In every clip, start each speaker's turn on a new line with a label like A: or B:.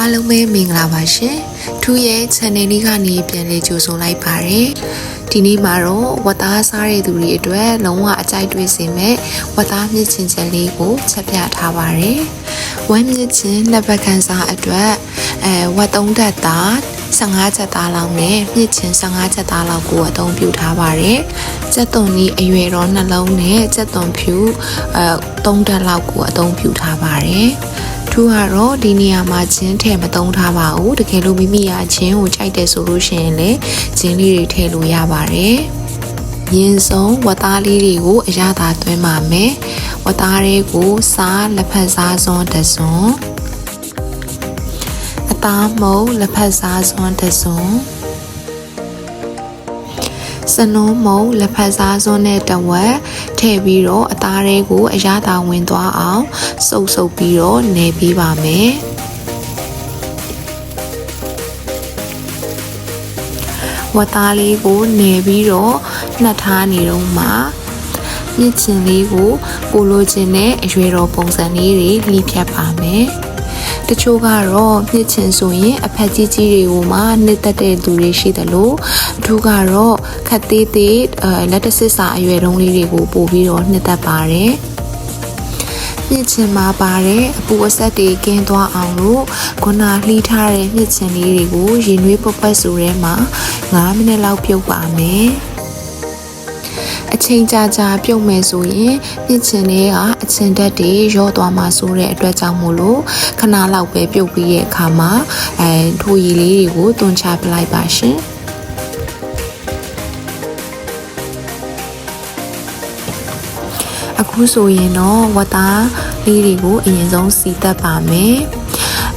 A: အားလုံးပဲမင်္ဂလာပါရှင်ထူးရဲ့ channel လေးကနေပြန်လေးကြိုဆိုလိုက်ပါရယ်ဒီနေ့မှာတော့ဝတ်သားစားတဲ့သူတွေအတွက်လုံးဝအကြိုက်တွေ့စေမဲ့ဝတ်သားမြင့်ချင်ချက်လေးကိုချက်ပြထားပါရယ်ဝမ်းမြင့်ချင်လက်ပတ်ခန်းစားအတွက်အဲဝတ်သုံးသက်သား15ချက်သားလောက်နဲ့မြင့်ချင်15ချက်သားလောက်ကိုအသုံးပြုထားပါတယ်။စက်သွန်ကြီးအရွယ်တော့နှလုံးနဲ့စက်သွန်ဖြူအဲ3ဓာတ်လောက်ကိုအသုံးပြုထားပါတယ်။ ထူးကတော့ဒီနေရာမှာချင်းထည့်မသုံးထားပါဘူးတကယ်လို့မိမိရချင်းကိုကြိုက်တယ်ဆိုလို့ရှိရင်လည်းချင်းလေးတွေထည့်လို့ရပါတယ်ရင်ဆုံးဝတ်သားလေးတွေကိုအရသာသွင်းပါမယ်ဝတ်သားတွေကိုစားလက်ဖက်စားစွန်းတစ်စွန်းအသားမုံလက်ဖက်စားစွန်းတစ်စွန်း စနိုးမုံလက်ဖက်စားစွန်းနဲ့တဝက်ထည့်ပြီးတော့အသားတွေကိုအရသာဝင်သွားအောင်စုပ်စုပ်ပြီးတော့နေပေးပါမယ်ဝတ်သားလေးကိုနေပြီးတော့နှက်ထားနေတော့မှမြင့်ချင်လေးကိုပိုလိုချင်တဲ့အရွယ်တော်ပုံစံလေးတွေလှိဖြတ်ပါမယ် တချို့ကတော့မြင့်ချင်ဆိုရင်အဖက်ကြီးကြီးတွေကိုမှနှစ်သက်တဲ့သူတွေရှိတယ်လို့အထူးကတော့ခက်သေးသေးအဲလက်တဆစ်စာအရွယ်တုံးလေးတွေကိုပို့ပြီးတော့နှစ်သက်ပါတယ်မြင့်ချင်မှာပါတဲ့အပူအဆက်တွေကင်းသွားအောင်လို့ခုနလှီးထားတဲ့မြင့်ချင်လေးတွေကိုရင်နွေးပုတ်ပတ်ဆိုထဲမှာ9မိနစ်လောက်ပြုတ်ပါမယ်အ ချိန်ကြာကြာပြုတ်မယ်ဆိုရင်မြင့်ချင်တွေကအချင်တက်တွေရော့သွားမှာဆိုတဲ့အတွက်ကြောင့်မို့လို့ခဏလောက်ပဲပြုတ်ပြီးရဲ့အခါမှာအဲထိုရည်လေးတွေကိုတွန်းချပလိုက်ပါရှင်အခုဆိုရင်တော့ဝတ်သားလေးတွေကိုအရင်ဆုံးစီတက်ပါမယ်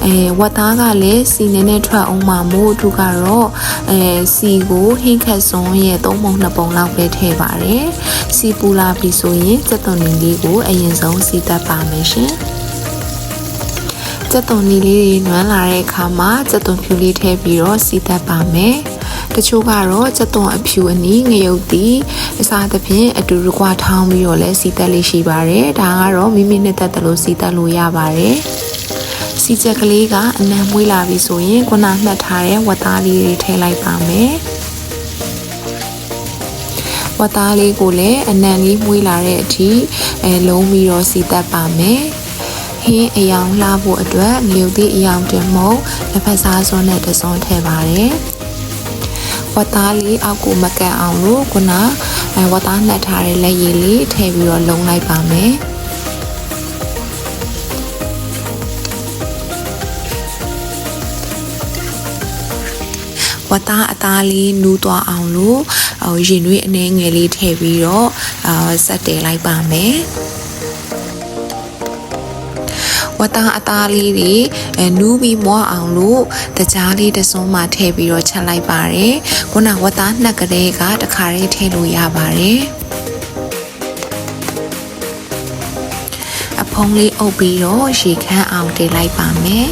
A: အဲဝတ်သားကလည်းစီနေနဲ့ထွက်အောင်မှာမို့သူကတော့အဲစီကိုဟင်းခတ်စွန်းရဲ့သုံးပုံနှစ်ပုံလောက်ပဲထည့်ပါတယ်စီပူလာပြီဆိုရင်စက်သွန်နေလေးကိုအရင်ဆုံးစီတက်ပါမယ်ရှင်စက်သွန်နီလေးတွေနွမ်းလာတဲ့အခါမှာစက်သွန်ဖြူလေးထည့်ပြီးတော့စီတက်ပါမယ်တချို့ကတော့စက်သွန်အဖြူအနီးငရုတ်တီအစားသဖြင့်အတူတကွထောင်းပြီးတော့လဲစီတက်လေးရှိပါတယ်ဒါကတော့မိမိနဲ့တက်တယ်လို့စီတက်လို့ရပါတယ် စီချက်ကလေးကအနံမွေးလာပြီဆိုရင်ခုနမှတ်ထားတဲ့ဝတ်သားလေးတွေထည့်လိုက်ပါမယ်ဝတ်သားလေးကိုလည်းအနံလေးမွေးလာတဲ့အထိအဲလုံးပြီးတော့စီတက်ပါမယ်ဟင်းအယောင်လှဖို့အတွက်ငရုတ်သည့်အယောင်တင်မုံလက်ဖက်စားစွန်းနဲ့တစွန်းထည့်ပါတယ်ဝတ်သားလေးအောက်ကိုမကန်အောင်လို့ခုနအဲဝတ်သားနှက်ထားတဲ့လက်ရည်လေးထည့်ပြီးတော့လုံးလိုက်ပါမယ် ဝတ်သားအသားလေးနူးသွားအောင်လို့ဟိုရင်နွေးအနှဲငယ်လေးထည့်ပြီးတော့အာဆက်တယ်လိုက်ပါမယ်ဝတ်သားအသားလေးတွေအဲနူးပြီးမွားအောင်လို့တကြားလေးတစွန်းမှထည့်ပြီးတော့ချက်လိုက်ပါတယ်ခုနဝတ်သားနှက်ကလေးကတခါလေးထည့်လို့ရပါတယ်အဖုံးလေးအုပ်ပြီးတော့ရေခမ်းအောင်တင်လိုက်ပါမယ်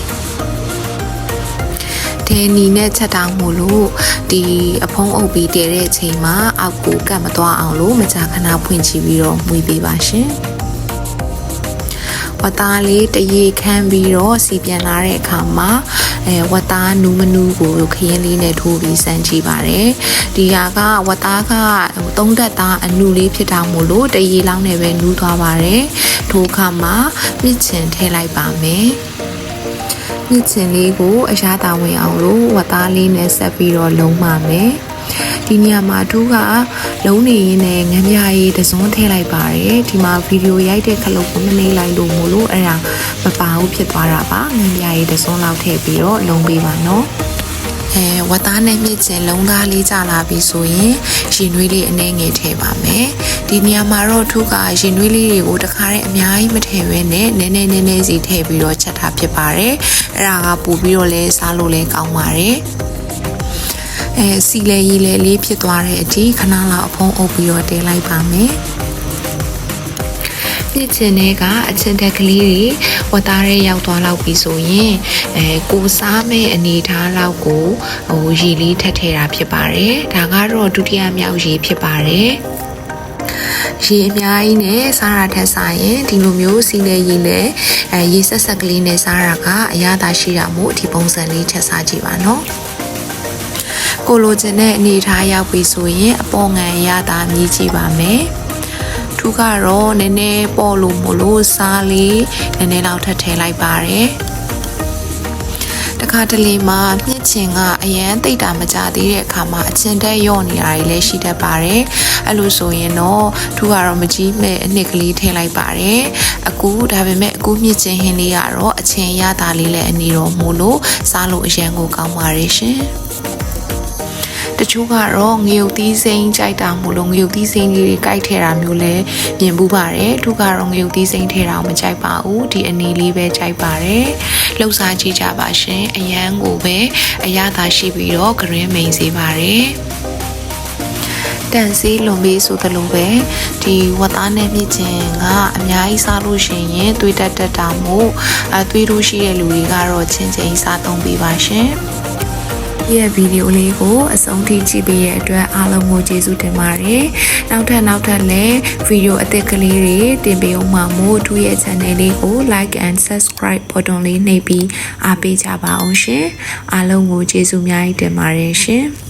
A: ဒဲနီနဲ့ချက်တောင်မို့လို့ဒီအဖုံးအုပ်ပြီးတည်တဲ့အချိန်မှာအောက်ကိုကတ်မသွားအောင်လို့မကြာခဏဖွင့်ချပြီးတော့မှုပေးပါရှင်ဝတ်သားလေးတရေခမ်းပြီးတော့စီပြန်လာတဲ့အခါမှာအဲဝတ်သားနူးမနူးကိုခရင်လေးနဲ့ထိုးပြီးစမ်းကြည့်ပါတယ်ဒီဟာကဝတ်သားကသုံးသက်သားအနုလေးဖြစ်တာမို့လို့တရေလောင်းနဲ့ပဲနူးသွားပါတယ်ထိုးခါမှာမြစ်ချင်ထည့်လိုက်ပါမယ် မြစ်ချင်လေးကိုအရာတာဝင်အောင်လို့ဝတ်သားလေးနဲ့ဆက်ပြီးတော့လုံးပါမယ်ဒီနေရာမှာသူကလုံးနေရင်းနဲ့ငမ်းပြားရေးတစွန်းထည့်လိုက်ပါတယ်ဒီမှာဗီဒီယိုရိုက်တဲ့ခလုတ်ကိုမနေလိုက်လို့မို့လို့အဲ့ဒါမပါဘူးဖြစ်သွားတာပါငမ်းပြားရေးတစွန်းလောက်ထည့်ပြီးတော့လုံးပေးပါနော် အဲဝတ်သားနဲ့မြင့်ကျင်လုံးသားလေးကြလာပြီဆိုရင်ရင်နွေးလေးအနှဲငယ်ထည့်ပါမယ်ဒီနေရာမှာတော့ထုကရင်နွေးလေးတွေကိုတခါတည်းအများကြီးမထည့်ဘဲနဲ့နည်းနည်းနည်းနည်းစီထည့်ပြီးတော့ချက်ထားဖြစ်ပါတယ်အဲ့ဒါကပို့ပြီးတော့လဲစားလို့လဲကောင်းပါတယ်အဲစီလေရီလေလေးဖြစ်သွားတဲ့အထိခဏလောက်အဖုံးအုပ်ပြီးတော့တဲလိုက်ပါမယ် ပြစ်ချင်တဲ့ကအချင်းတက်ကလေးတွေဝတ်သားရဲရောက်သွားလောက်ပြီဆိုရင်အဲကိုစားမဲ့အနေထားလောက်ကိုဟိုရီလေးထက်ထဲတာဖြစ်ပါတယ်ဒါကတော့ဒုတိယမြောက်ရီဖြစ်ပါတယ်ရေအများကြီးနဲ့စားတာထက်စားရင်ဒီလိုမျိုးစီနေရေနဲ့အဲရေဆက်ဆက်ကလေးနဲ့စားတာကအရသာရှိတာမို့ဒီပုံစံလေးချက်စားကြည့်ပါနော်ကိုလိုချင်တဲ့အနေထားရောက်ပြီဆိုရင်အပေါ်ငံရတာမြည်ကြည့်ပါမယ် ထူးကတော့နည်းနည်းပေါ်လို့မလို့စားလေးနည်းနည်းလောက်ထပ်ထည့်လိုက်ပါတယ်တခါတလေမှာမြင့်ချင်ကအရန်တိတ်တာမကြသေးတဲ့အခါမှာအချင်းတက်ရော့နေတာတွေလည်းရှိတတ်ပါတယ်အဲ့လိုဆိုရင်တော့ထူကတော့မကြီးမဲ့အနှစ်ကလေးထည့်လိုက်ပါတယ်အခုဒါပေမဲ့အခုမြင့်ချင်ဟင်းလေးကတော့အချင်းရတာလေးလည်းအနေတော့မို့လို့စားလို့အရန်ကိုကောင်းပါတယ်ရှင် တချို့ကတော့ငရုတ်သီးစိမ်းကြိုက်တာမို့လို့ငရုတ်သီးစိမ်းလေးတွေကြိုက်ထဲတာမျိုးလည်းမြင်ပူးပါတယ်သူကတော့ငရုတ်သီးစိမ်းထဲတာကိုမကြိုက်ပါဘူးဒီအနေလေးပဲကြိုက်ပါတယ်လှုပ်ရှားကြည့်ကြပါရှင်အရန်ကိုပဲအရသာရှိပြီးတော့ဂရင်းမိန်စေပါတယ်တန်စီလွန်ပြီးဆိုသလိုပဲဒီဝတ်သားနဲ့မြင့်ချင်းကအများကြီးစားလို့ရှိရင်သွေးတက်တက်တာမို့အသွေးလို့ရှိတဲ့လူတွေကတော့ချင်းချင်းစားသုံးပေးပါရှင်ဒီ ရဲ့ဗီဒီယိုလေးကိုအဆုံးထိကြည့်ပေးတဲ့အတွက်အားလုံးကိုကျေးဇူးတင်ပါတယ်။နောက်ထပ်နောက်ထပ်လည်းဗီဒီယိုအသစ်ကလေးတွေတင်ပေးအောင်မှာမို့သူ့ရဲ့ channel လေးကို like and subscribe button လေးနှိပ်ပြီးအားပေးကြပါအောင်ရှင်။အားလုံးကိုကျေးဇူးများကြီးတင်ပါတယ်ရှင်။